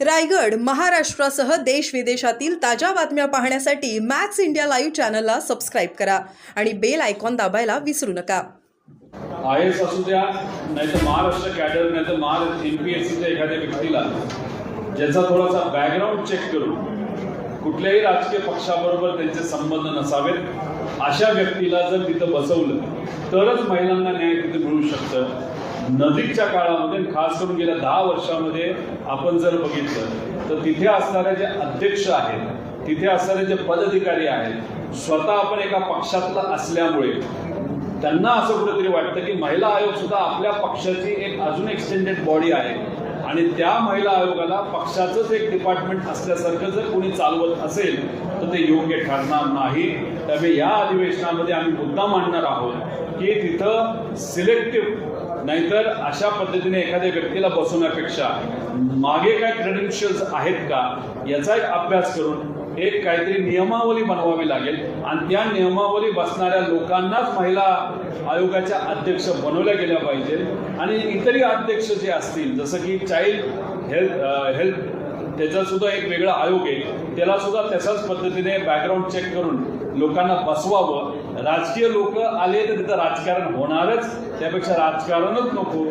रायगड महाराष्ट्रासह देश विदेशातील ताज्या बातम्या पाहण्यासाठी मॅक्स इंडिया लाईव्ह चॅनलला सबस्क्राईब करा आणि बेल आयकॉन दाबायला विसरू नका. आय एस असू द्या नाही तर महाराष्ट्र कॅडर नाही तर महाराष्ट्र एम पी एस सीच्या एखाद्या व्यक्तीला ज्याचा थोडासा बॅकग्राऊंड चेक करून कुठल्याही राजकीय पक्षाबरोबर त्यांचे संबंध नसावेत अशा व्यक्तीला जर तिथं बसवलं तरच महिलांना न्याय तिथे मिळू शकतं. नजीकच्या काळामध्ये खास करून गेल्या दहा वर्षामध्ये आपण जर बघितलं तर तिथे असणारे जे अध्यक्ष आहेत तिथे असणारे जे पदाधिकारी आहेत स्वतः आपण एका पक्षातला असल्यामुळे त्यांना असं कुठेतरी वाटतं की महिला आयोग सुद्धा आपल्या पक्षाची एक अजून एक्सटेंडेड बॉडी आहे. आणि त्या महिला आयोगाला पक्षाचंच एक डिपार्टमेंट असल्यासारखं जर कोणी चालवत असेल तर ते योग्य ठरणार नाही. त्यामुळे या अधिवेशनामध्ये आम्ही मुद्दा मांडणार आहोत की तिथं सिलेक्टिव्ह नाहीतर अशा पद्धतीने एखाद्या व्यक्तीला बसवण्यापेक्षा मागे काय क्रेडेन्शियल्स आहेत का याचा एक अभ्यास करून एक काहीतरी नियमावली बनवावी लागेल. आणि त्या नियमावली बसणाऱ्या लोकांनाच महिला आयोगाच्या अध्यक्ष बनवल्या गेल्या पाहिजे आणि इतरही अध्यक्ष जे असतील जसं की चाइल्ड हेल्थ हेल्थ त्याचा सुद्धा एक वेगळा आयोग आहे. त्याला सुद्धा तशाच पद्धतीने बॅकग्राऊंड चेक करून लोकांना बसवावं. राजकीय लोक आले तर तिथं राजकारण होणारच. त्यापेक्षा राजकारणच नको.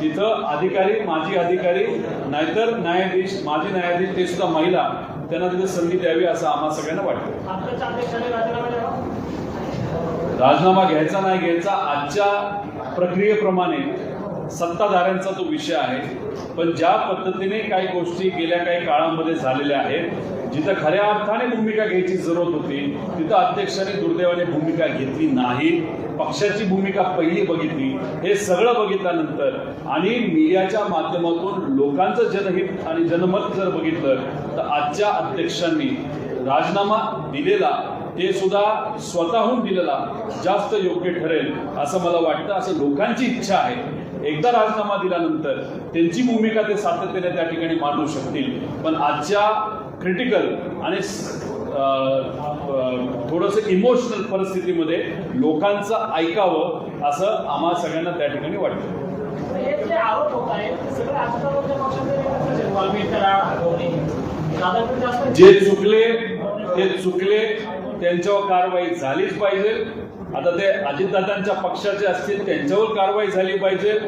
तिथं अधिकारी माजी अधिकारी नाहीतर न्यायाधीश माजी न्यायाधीश ते सुद्धा महिला त्यांना तिथे संधी द्यावी असं आम्हा सगळ्यांना वाटतं. राजीनामा घ्यायचा नाही घ्यायचा आजच्या प्रक्रियेप्रमाणे सत्ताधाऱ्यांचा तो विषय आहे. पण ज्या पद्धतीने काही गोष्टी गेल्या काही काळामध्ये झालेल्या आहेत जिथं खऱ्या अर्थाने भूमिका घ्यायची जरूरत होती तिथं अध्यक्षाने दुर्दैवाने भूमिका घेतली नाही. पक्षाची भूमिका पहिली बघितली. हे सगळं बघितल्यानंतर आणि मीडियाच्या माध्यमातून लोकांचं जनहित आणि जनमत जर बघितलं तर आजच्या अध्यक्षांनी राजीनामा दिलेला ते सुद्धा स्वतःहून दिलेला जास्त योग्य ठरेल असं मला वाटतं. असं लोकांची इच्छा आहे. एकदा राजीनामा दिल्यानंतर त्यांची भूमिका ते सातत्याने त्या ठिकाणी मांडू शकतील. पण आजच्या क्रिटिकल आणि थोडंसं इमोशनल परिस्थितीमध्ये लोकांचं ऐकावं असं आम्हा सगळ्यांना त्या ठिकाणी वाटतं. आरोप होत आहेत जे चुकले ते चुकले त्यांच्यावर कारवाई झालीच पाहिजे. आता ते अजितदादांच्या पक्षाचे असतील त्यांच्यावर कारवाई झाली पाहिजे.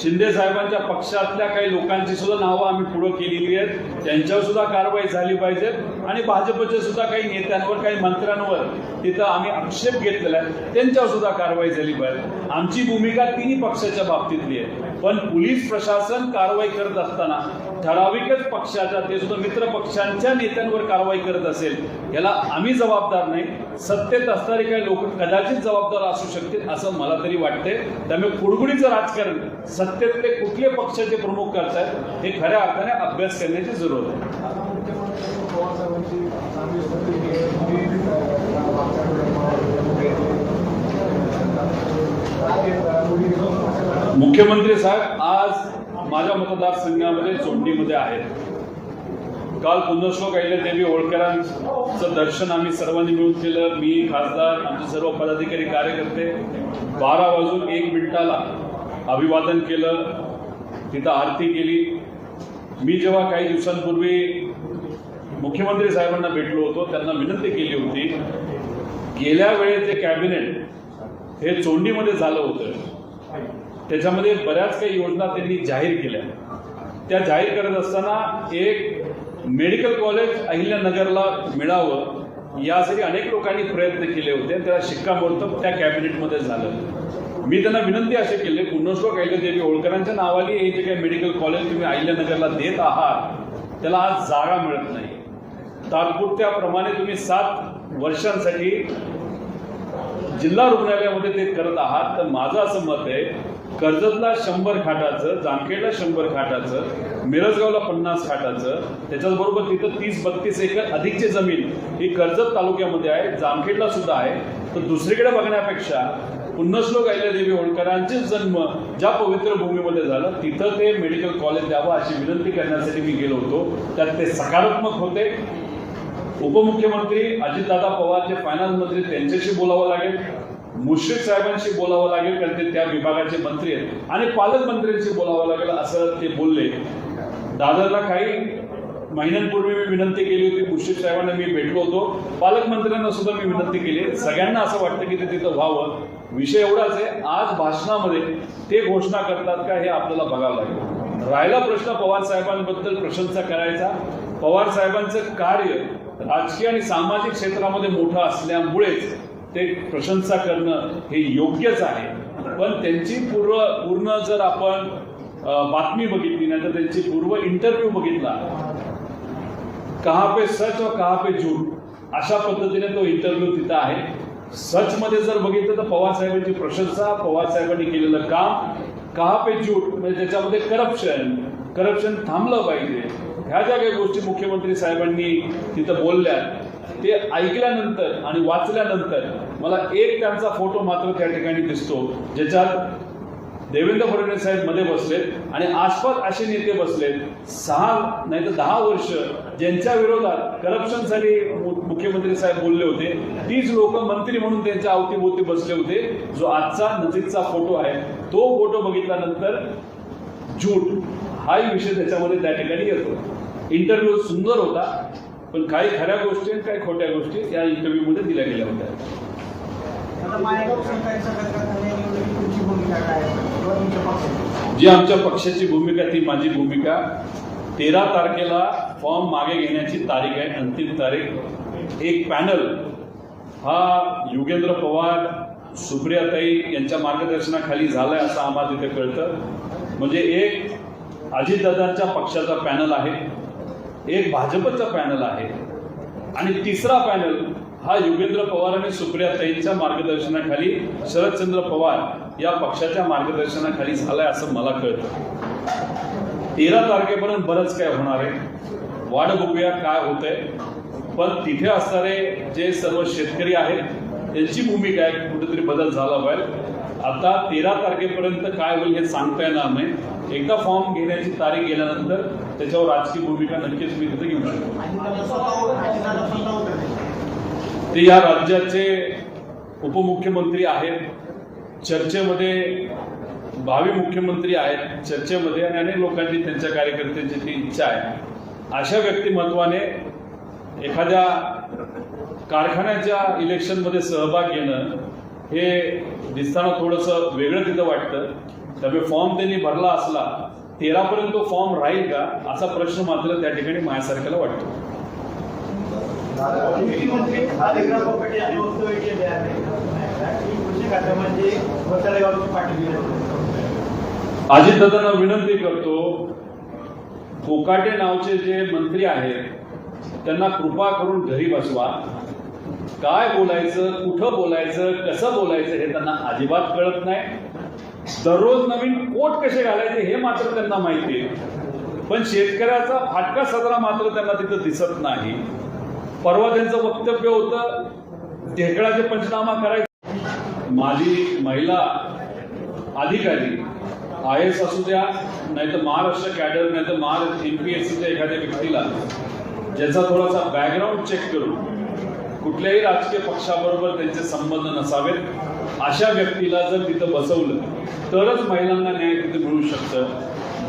शिंदे साहेबांच्या पक्षातल्या काही लोकांची सुद्धा नावं आम्ही पुढं केलेली आहेत. त्यांच्यावर सुद्धा कारवाई झाली पाहिजे. आणि भाजपचे सुद्धा काही नेत्यांवर काही मंत्र्यांवर तिथं आम्ही आक्षेप घेतलेला आहे. त्यांच्यावर सुद्धा कारवाई झाली पाहिजे. आमची भूमिका तिन्ही पक्षाच्या बाबतीतली आहे. पण पोलीस प्रशासन कारवाई करत असताना ठराविकच पक्षाच्या ते सुद्धा मित्र पक्षांच्या नेत्यांवर कारवाई करत असेल याला आम्ही जबाबदार नाही. सत्तेत असणारे काही लोक कदाचित जबाबदार असू शकतील असं मला तरी वाटते त्यामुळे कुडबुडीचं राजकारण सत्तेतले कुठले पक्षाचे प्रमुख करतायत हे खऱ्या अर्थाने अभ्यास करण्याची जरूर आहे. मुख्यमंत्री साहेब आज माझ्या मतदारसंघामध्ये चोंडीमध्ये आहेत. काल पुण्यश्लोक देवी होळकरांचं दर्शन आम्ही सर्वांनी मिळून केलं. मी खासदार आमचे सर्व पदाधिकारी कार्यकर्ते बारा वाजून एक मिनिटाला अभिवादन केलं. तिथं आरती केली. मी जेव्हा काही दिवसांपूर्वी मुख्यमंत्री साहेबांना भेटलो होतो त्यांना विनंती केली होती गेल्या वेळेचे कॅबिनेट हे चोंडीमध्ये झालं होतं. त्याच्यामध्ये बऱ्याच काही योजना त्यांनी जाहीर केल्या. त्या जाहीर करत असताना एक मेडिकल कॉलेज अहिल्यानगरला मिळावं यासाठी अनेक लोकांनी प्रयत्न केले होते त्याला शिक्कामोर्तब त्या कॅबिनेटमध्ये झालं. मी त्यांना विनंती असे केले पुण्यश्लोक अहिल्यादेवी होळकरांच्या नावाने हे जे काही मेडिकल कॉलेज तुम्ही अहिल्यानगरला देत आहात त्याला आज जागा मिळत नाही. तात्पुरत्याप्रमाणे तुम्ही सात वर्षांसाठी जिल्हा रुग्णालयामध्ये ते करत आहात. तर माझं असं मत आहे कर्जतला शंभर खाटाचं जामखेडला शंभर खाटाचं मिरजगावला पन्नास खाटाचं त्याच्याचबरोबर तिथं तीस बत्तीस एकर अधिकची जमीन ही कर्जत तालुक्यामध्ये आहे जामखेडला सुद्धा आहे. तर दुसरीकडे बघण्यापेक्षा पुण्यश्लोक अहिल्यादेवी होळकरांचे जन्म ज्या पवित्र भूमीमध्ये झालं तिथं ते मेडिकल कॉलेज द्यावं अशी विनंती करण्यासाठी मी गेलो होतो. त्यात ते सकारात्मक होते. उपमुख्यमंत्री अजितदादा पवार जे फायनान्स मंत्री त्यांच्याशी बोलावं लागेल. मुश्रीफ साहेबांशी बोलावं लागेल कारण ते त्या विभागाचे मंत्री आहेत. आणि पालकमंत्र्यांशी बोलावं लागेल असं ते बोलले. दादरला काही महिन्यांपूर्वी मी विनंती केली होती मुश्रीफ साहेबांना मी भेटलो होतो. पालकमंत्र्यांना सुद्धा मी विनंती केली. सगळ्यांना असं वाटतं की ते तिथं व्हावं. विषय एवढाच आहे आज भाषणामध्ये ते घोषणा करतात का हे आपल्याला बघावं लागेल. राहिला प्रश्न पवार साहेबांबद्दल प्रशंसा करायचा. पवार साहेबांचं कार्य राजकीय आणि सामाजिक क्षेत्रामध्ये मोठं असल्यामुळेच ते प्रशंसा करणं हे योग्यच आहे. पण त्यांची पूर्व पूर्ण जर आपण बातमी बघितली नाही तर त्यांची पूर्व इंटरव्ह्यू बघितला कहा पे सच व कहा पे झूट अशा पद्धतीने तो इंटरव्ह्यू तिथं आहे. सच मध्ये जर बघितलं तर पवार साहेबांची प्रशंसा पवार साहेबांनी केलेलं काम कहा पे झूट म्हणजे त्याच्यामध्ये करप्शन करप्शन थांबलं पाहिजे. ह्या ज्या काही गोष्टी मुख्यमंत्री साहेबांनी तिथं बोलल्या ते ऐकल्यानंतर आणि वाचल्यानंतर मला एक त्यांचा फोटो मात्र त्या ठिकाणी दिसतो ज्याच्यात देवेंद्र फडणवीस साहेबमध्ये बसलेत आणि आसपास असे नेते बसलेत. सहा नाही तर दहा वर्ष ज्यांच्या विरोधात करप्शनसाठी मुख्यमंत्री साहेब बोलले होते तीच लोक मंत्री म्हणून त्यांच्या अवतीभोवती बसले होते. जो आजचा नजीकचा फोटो आहे तो फोटो बघितल्यानंतर झूट हाही विषय त्याच्यामध्ये त्या ठिकाणी येतो. इंटरव्ह्यू सुंदर होता. पण काही खऱ्या गोष्टी आणि काही खोट्या गोष्टी या इंटरव्ह्यूमध्ये दिल्या गेल्या होत्या. जी आमच्या पक्षाची भूमिका ती माझी भूमिका. तेरा तारखेला फॉर्म मागे घेण्याची तारीख आहे अंतिम तारीख. एक पॅनल. हा युगेंद्र पवार सुप्रियाताई यांच्या मार्गदर्शनाखाली झालाय असं आम्हाला तिथे कळतं. म्हणजे एक अजितदादांच्या पक्षाचा पॅनल आहे. एक भाजपचा पॅनल आहे. आणि तिसरा पॅनल हा युगेंद्र पवार आणि सुप्रियाताईंच्या मार्गदर्शनाखाली शरदचंद्र पवार या पक्षाच्या मार्गदर्शनाखाली झालाय असं मला कळतं. तेरा तारखेपर्यंत बरंच काय होणार आहे. वाढ बघूया काय होतंय. पण तिथे असणारे जे सर्व शेतकरी आहेत त्यांची भूमिका आहे कुठेतरी बदल झाला पाहिजे. आता तेरा तारखेपर्यंत काय होईल हे सांगता येणार नाही. एकदा फॉर्म घेण्याची तारीख गेल्यानंतर त्याच्यावर राजकीय भूमिका नक्कीच मी तिथे घेऊ शकतो ते या राज्याचे उपमुख्यमंत्री आहेत चर्चेमध्ये भावी मुख्यमंत्री आहेत चर्चेमध्ये आणि अनेक लोकांची त्यांच्या कार्यकर्त्यांची ती इच्छा आहे. अशा व्यक्तिमत्वाने एखाद्या कारखान्याच्या इलेक्शनमध्ये सहभाग घेणं हे दिसताना थोडंसं वेगळं तिथं वाटतं. त्यामुळे फॉर्म त्यांनी भरला असला तेरापर्यंत तो फॉर्म राहील का? असा प्रश्न मात्र त्या ठिकाणी माझ्यासारख्याला वाटतो. पाटील अजितदादांना विनंती करतो कोकाटे नावचे जे मंत्री आहेत त्यांना कृपा करून घरी बसवा. काय बोलायचं कुठं बोलायचं कसं बोलायचं हे त्यांना अजिबात कळत नाही. दररोज नवीन कोट कसे घालायचे हे मात्र त्यांना माहिती आहे. पण शेतकऱ्याचा फाटका सदरा मात्र त्यांना तिथं दिसत नाही. परवा त्यांचं वक्तव्य होतं ढेकळाचे पंचनामा करायचे. माझी महिला अधिकारी आय एस असू द्या नाही तर महाराष्ट्र कॅडर नाही तर महाराष्ट्र एम पी एस सीच्या एखाद्या व्यक्तीला ज्याचा थोडासा बॅकग्राऊंड चेक करून कुठल्याही राजकीय पक्षाबरोबर त्यांचे संबंध नसावेत. अशा व्यक्तीला जर तिथं बसवलं तरच महिलांना न्याय तिथे मिळू शकतं.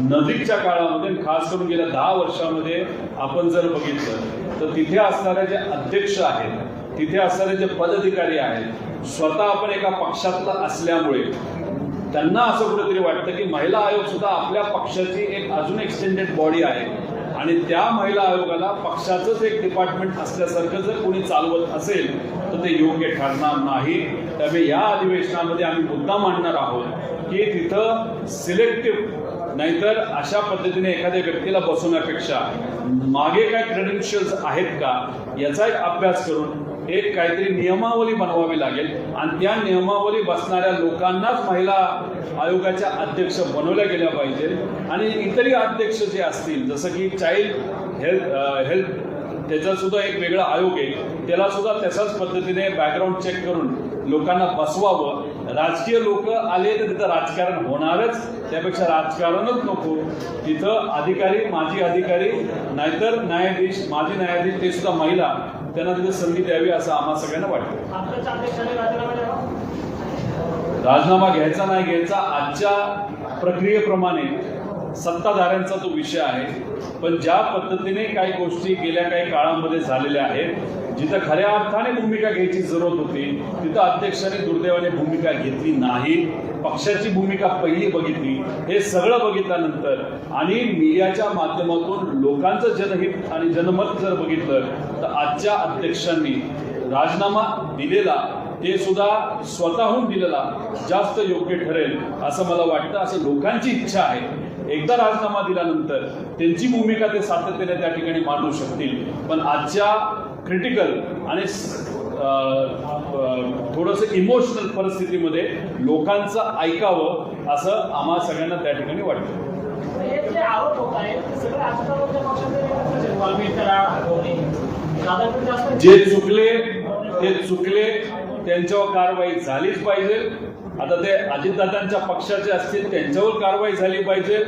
नजीकच्या काळामध्ये खास करून गेल्या दहा वर्षामध्ये आपण जर बघितलं तर तिथे असणारे जे अध्यक्ष आहेत तिथे असणारे जे पदाधिकारी आहेत स्वतः आपण एका पक्षातला असल्यामुळे त्यांना असं कुठेतरी वाटतं की महिला आयोग सुद्धा आपल्या पक्षाची एक अजून एक्सटेंडेड बॉडी आहे. आणि त्या महिला आयोगाला पक्षाचंच एक डिपार्टमेंट असल्यासारखं जर कोणी चालवत असेल तर ते योग्य ठरणार नाही. त्यामुळे या अधिवेशनामध्ये आम्ही मुद्दा मांडणार आहोत की तिथं सिलेक्टिव्ह नाहीतर अशा पद्धतीने एखाद्या व्यक्तीला बसवण्यापेक्षा मागे काय क्रेडेन्शियल्स आहेत का याचा एक अभ्यास करून एक काहीतरी नियमावली बनवावी लागेल. आणि त्या नियमावली बसणाऱ्या लोकांनाच महिला आयोगाच्या अध्यक्ष बनवल्या गेल्या पाहिजेत. आणि इतरही अध्यक्ष जे असतील जसं की चाइल्ड हेल्थ हेल्थ त्याचा सुद्धा एक वेगळा आयोग आहे. त्याला सुद्धा तशाच पद्धतीने बॅकग्राऊंड चेक करून लोकांना बसवावं. राजकीय लोक आले तर तिथं राजकारण होणारच. त्यापेक्षा राजकारणच नको. तिथं अधिकारी माजी अधिकारी नाहीतर न्यायाधीश माजी न्यायाधीश ते सुद्धा महिला त्यांना तिथे संधी द्यावी असं आम्हा सगळ्यांना वाटतं. राजीनामा घ्यायचा नाही घ्यायचा आजच्या प्रक्रियेप्रमाणे सत्ताधाऱ्यांचा तो विषय आहे. पण ज्या पद्धतीने काही गोष्टी गेल्या काही काळामध्ये झालेल्या आहेत जिथं खऱ्या अर्थाने भूमिका घ्यायची जरूरत होती तिथं अध्यक्षांनी दुर्दैवाने भूमिका घेतली नाही. पक्षाची भूमिका पहिली बघितली हे सगळं बघितल्यानंतर आणि मीडियाच्या माध्यमातून लोकांचं जनहित आणि जनमत जर बघितलं तर आजच्या अध्यक्षांनी राजीनामा दिलेला ते सुद्धा स्वतःहून दिलेला जास्त योग्य ठरेल असं मला वाटतं. असं लोकांची इच्छा आहे. एकदा राजीनामा दिल्यानंतर त्यांची भूमिका ते सातत्याने त्या ठिकाणी मांडू शकतील. पण आजच्या क्रिटिकल आणि थोडंसं इमोशनल परिस्थितीमध्ये लोकांचं ऐकावं असं आम्हा सगळ्यांना त्या ठिकाणी वाटतं. आरोप होत आहेत जे चुकले ते चुकले त्यांच्यावर कारवाई झालीच पाहिजे. आता ते अजितदादांच्या पक्षाचे असतील त्यांच्यावर कारवाई झाली पाहिजे.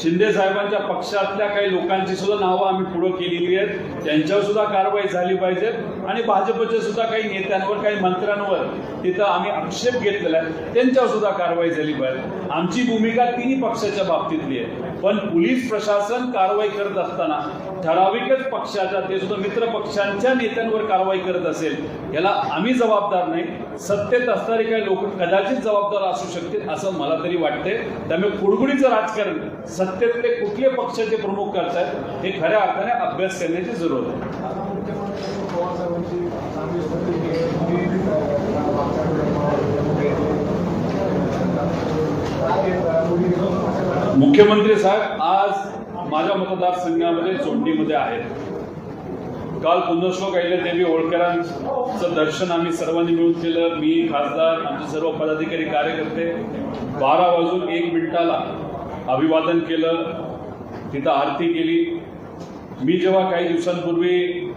शिंदे साहेबांच्या पक्षातल्या काही लोकांची सुद्धा नावं आम्ही पुढं केलेली आहेत. त्यांच्यावर सुद्धा कारवाई झाली पाहिजे. आणि भाजपच्या सुद्धा काही नेत्यांवर काही मंत्र्यांवर तिथं आम्ही आक्षेप घेतलेला आहे. त्यांच्यावर सुद्धा कारवाई झाली पाहिजे. आमची भूमिका तिन्ही पक्षाच्या बाबतीतली आहे. पण पोलीस प्रशासन कारवाई करत असताना ठराविकच पक्षाच्या ते सुद्धा मित्र पक्षांच्या नेत्यांवर कारवाई करत असेल याला आम्ही जबाबदार नाही. सत्तेत असणारे काही लोक कदाचित जबाबदार असू शकतील असं मला तरी वाटते त्यामुळे कुडगुडीचं राजकारण सत्तेतले कुठले पक्षाचे प्रमुख करतायत हे खऱ्या अर्थाने अभ्यास करण्याची जरूरत आहे. मुख्यमंत्री साहेब आज माझ्या मतदारसंघामध्ये चोंडीमध्ये आहेत. काल पुण्यश्लोक देवी होळकरांचं दर्शन आम्ही सर्वांनी मिळून केलं. मी खासदार आमचे सर्व पदाधिकारी कार्यकर्ते बारा वाजून एक मिनिटाला अभिवादन केलं. तिथं आरती केली. मी जेव्हा काही दिवसांपूर्वी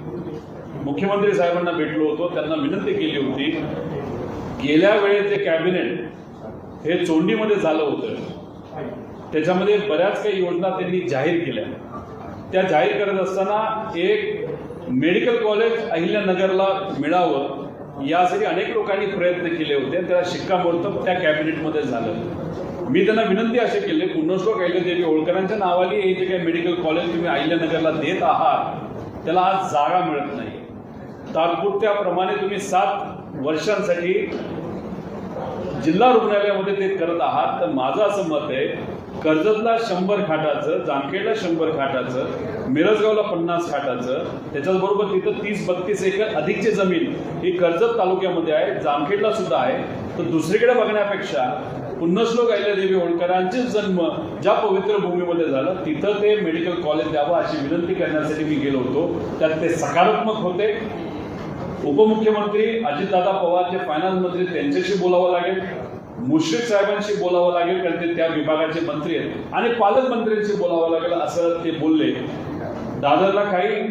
मुख्यमंत्री साहेबांना भेटलो होतो त्यांना विनंती केली होती गेल्या वेळेचे कॅबिनेट हे चोंडीमध्ये झालं होतं. त्याच्यामध्ये बऱ्याच काही योजना त्यांनी जाहीर केल्या. त्या जाहीर करत असताना एक मेडिकल कॉलेज अहिल्यानगरला मिळावं यासाठी अनेक लोकांनी प्रयत्न केले होते आणि त्याला शिक्कामोर्तब त्या कॅबिनेटमध्ये झालं. मी त्यांना विनंती असे केले पुण्यश्लोक अहिल्यादेवी होळकरांच्या नावाने हे जे काही मेडिकल कॉलेज तुम्ही अहिल्यानगरला देत आहात त्याला आज जागा मिळत नाही. तात्पुरत्याप्रमाणे तुम्ही सात वर्षांसाठी जिल्हा रुग्णालयामध्ये ते करत आहात. तर माझं असं मत आहे कर्जतला शंभर खाटाचं जामखेडला शंभर खाटाचं मिरजगावला पन्नास खाटाचं त्याच्याचबरोबर तिथं तीस बत्तीस एकर अधिकची जमीन ही कर्जत तालुक्यामध्ये आहे जामखेडला सुद्धा आहे. तर दुसरीकडे बघण्यापेक्षा पुण्यश्लोक अहिल्यादेवी होळकरांचे जन्म ज्या पवित्र भूमीमध्ये झालं तिथं ते मेडिकल कॉलेज द्यावं अशी विनंती करण्यासाठी मी गेलो होतो. त्यात ते सकारात्मक होते. उपमुख्यमंत्री अजितदादा पवार जे फायनान्स मंत्री त्यांच्याशी बोलावं लागेल. मुश्रीफ साहेबांशी बोलावं लागेल कारण ते त्या विभागाचे मंत्री आहेत. आणि पालकमंत्र्यांशी बोलावं लागेल असं ते बोलले. दादरला काही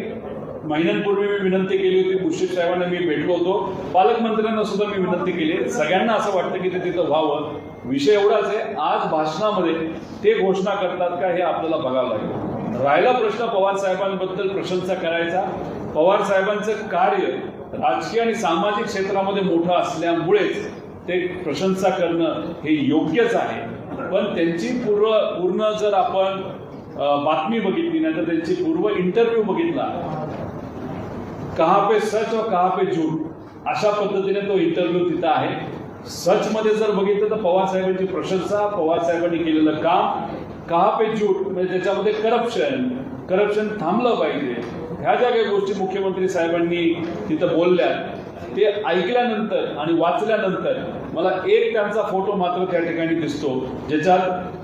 महिन्यांपूर्वी मी विनंती केली होती मुश्रीफ साहेबांना मी भेटलो होतो. पालकमंत्र्यांना सुद्धा मी विनंती केली. सगळ्यांना असं वाटतं की ते तिथं व्हावं. विषय एवढाच आहे आज भाषणामध्ये ते घोषणा करतात का हे आपल्याला बघावं लागेल. राहिला प्रश्न पवार साहेबांबद्दल प्रशंसा करायचा. पवार साहेबांचं कार्य राजकीय आणि सामाजिक क्षेत्रामध्ये मोठं असल्यामुळेच ते प्रशंसा करणं हे योग्यच आहे. पण त्यांची पूर्व पूर्ण जर आपण बातमी बघितली नाही तर त्यांची पूर्व इंटरव्ह्यू बघितला कहा पे सच व कहा पे झूट अशा पद्धतीने तो इंटरव्ह्यू तिथं आहे. सच मध्ये जर बघितलं तर पवार साहेबांची प्रशंसा पवार साहेबांनी केलेलं काम कहा पे झूट म्हणजे त्याच्यामध्ये करप्शन करप्शन थांबलं पाहिजे. ह्या ज्या काही गोष्टी मुख्यमंत्री साहेबांनी तिथं बोलल्या ते ऐकल्यानंतर आणि वाचल्यानंतर मला एक त्यांचा फोटो मात्र त्या ठिकाणी दिसतो ज्याच्यात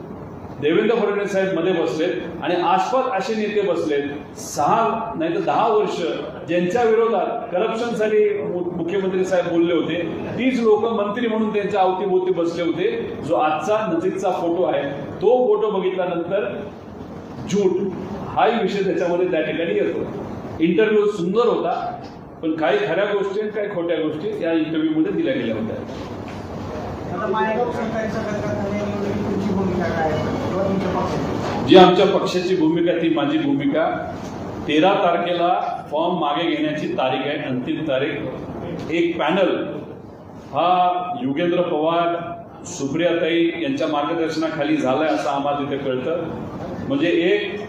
देवेंद्र फडणवीस साहेबमध्ये बसलेत आणि आसपास असे नेते बसलेत. सहा नाही तर दहा वर्ष ज्यांच्या विरोधात करप्शनसाठी मुख्यमंत्री साहेब बोलले होते तीच लोक मंत्री म्हणून त्यांच्या अवतीभोवती बसले होते. जो आजचा नजीकचा फोटो आहे तो फोटो बघितल्यानंतर झूट हाही विषय त्याच्यामध्ये त्या ठिकाणी येतो. इंटरव्ह्यू सुंदर होता. पण काही खऱ्या गोष्टी आणि काही खोट्या गोष्टी या इंटरव्ह्यूमध्ये दिल्या गेल्या होत्या. जी आमच्या पक्षाची भूमिका ती माझी भूमिका. तेरा तारखेला फॉर्म मागे घेण्याची तारीख आहे अंतिम तारीख. एक पॅनल. हा युगेंद्र पवार सुप्रियाताई यांच्या मार्गदर्शनाखाली झालाय असं आम्हाला तिथे कळतं. म्हणजे एक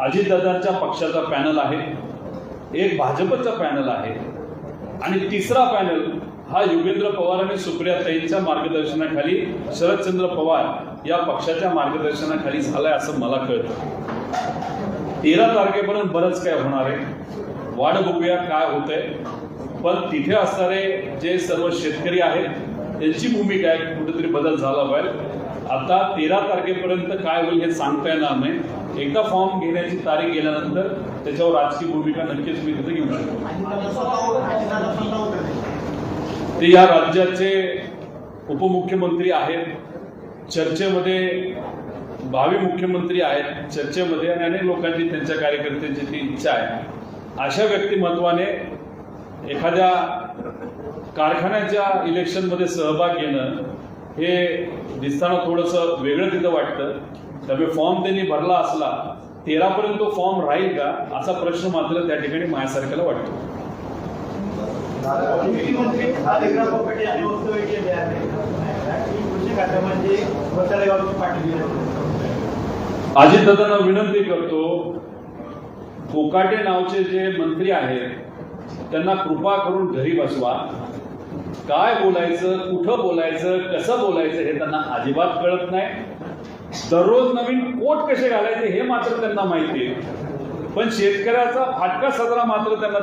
अजितदादांच्या पक्षाचा पॅनल आहे. एक भाजपचा पॅनल आहे. आणि तिसरा पॅनल हा योगेंद्र पवार आणि सुप्रिया ताईंच्या मार्गदर्शनाखाली शरदचंद्र पवार या पक्षाच्या मार्गदर्शनाखाली झालाय असं मला कळतं. तेरा तारखेपर्यंत बरंच काय होणार आहे. वाट बघूया काय होतंय. पण तिथे असणारे जे सर्व शेतकरी आहेत त्यांची भूमिका आहे कुठेतरी बदल झाला पाहिजे. आता तेरा तारखेपर्यंत काय होईल हे सांगता येणार नाही. एकदा फॉर्म घेण्याची तारीख गेल्यानंतर त्याच्यावर राजकीय भूमिका नक्कीच मी तिथे घेऊ शकतो ते या राज्याचे उपमुख्यमंत्री आहेत. चर्चेमध्ये भावी मुख्यमंत्री आहेत चर्चेमध्ये आणि अनेक लोकांची त्यांच्या कार्यकर्त्यांची ती इच्छा आहे. अशा व्यक्तिमत्वाने एखाद्या कारखान्याच्या इलेक्शनमध्ये सहभाग घेणं हे दिसताना थोडंसं वेगळं तिथं वाटतं. त्यामुळे फॉर्म त्यांनी भरला असला तेरापर्यंत तो फॉर्म राहील का? असा प्रश्न मात्र त्या ठिकाणी माझ्यासारख्याला वाटतो. पाठी अजितदादांना विनंती करतो कोकाटे नावचे जे मंत्री आहेत त्यांना कृपा करून घरी बसवा. काय बोलायचं कुठं बोलायचं कसं बोलायचं हे त्यांना अजिबात कळत नाही. दररोज नवीन कोट कसे घालायचे हे मात्र त्यांना माहिती आहे. पण शेतकऱ्याचा फाटका सदरा मात्र त्यांना